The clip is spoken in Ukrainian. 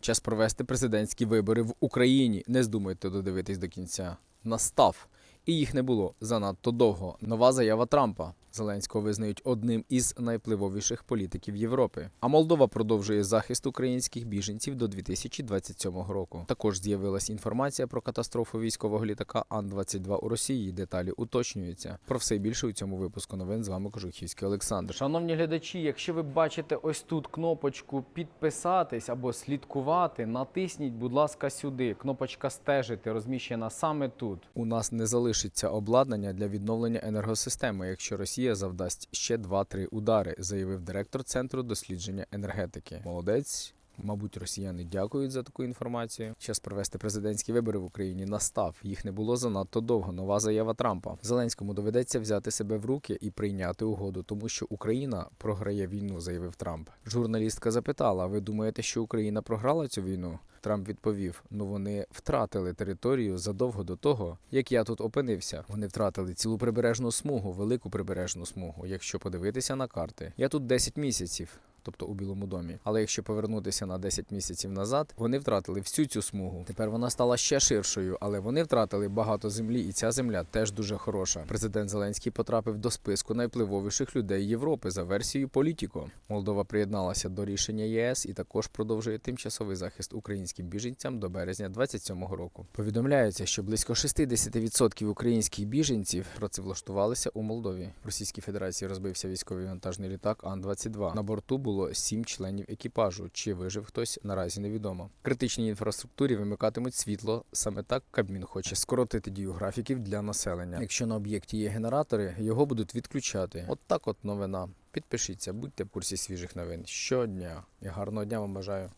Час провести президентські вибори в Україні. Не здумайте додивитись до кінця. Настав. І їх не було занадто довго. Нова заява Трампа. Зеленського визнають одним із найвпливовіших політиків Європи. А Молдова продовжує захист українських біженців до 2027 року. Також з'явилась інформація про катастрофу військового літака Ан-22 у Росії. Деталі уточнюються. Про все більше у цьому випуску новин з вами Кожухівський Олександр. Шановні глядачі, якщо ви бачите ось тут кнопочку підписатись або слідкувати, натисніть, будь ласка, сюди. Кнопочка стежити розміщена саме тут. У нас не залишиться обладнання для відновлення енергосистеми, якщо Росія завдасть ще 2-3 удари, заявив директор центру дослідження енергетики. Молодець. Мабуть, росіяни дякують за таку інформацію. Час провести президентські вибори в Україні настав. Їх не було занадто довго. Нова заява Трампа. Зеленському доведеться взяти себе в руки і прийняти угоду, тому що Україна програє війну, заявив Трамп. Журналістка запитала: ви думаєте, що Україна програла цю війну? Трамп відповів: ну вони втратили територію задовго до того, як я тут опинився. Вони втратили цілу прибережну смугу, велику прибережну смугу. Якщо подивитися на карти, я тут 10 місяців. Тобто у Білому домі. Але якщо повернутися на 10 місяців назад, вони втратили всю цю смугу. Тепер вона стала ще ширшою, але вони втратили багато землі, і ця земля теж дуже хороша. Президент Зеленський потрапив до списку найвпливовіших людей Європи за версією Політіко. Молдова приєдналася до рішення єС і також продовжує тимчасовий захист українським біженцям до березня 27-го року. Повідомляється, що близько 60% українських біженців працевлаштувалися у Молдові. В Російській Федерації розбився військовий вантажний літак Ан-22. На борту було сім членів екіпажу. Чи вижив хтось наразі невідомо. Критичній інфраструктурі вимикатимуть світло. Саме так Кабмін хоче скоротити дію графіків для населення. Якщо на об'єкті є генератори, його будуть відключати. От так от новина. Підпишіться, будьте в курсі свіжих новин щодня. І гарного дня вам бажаю.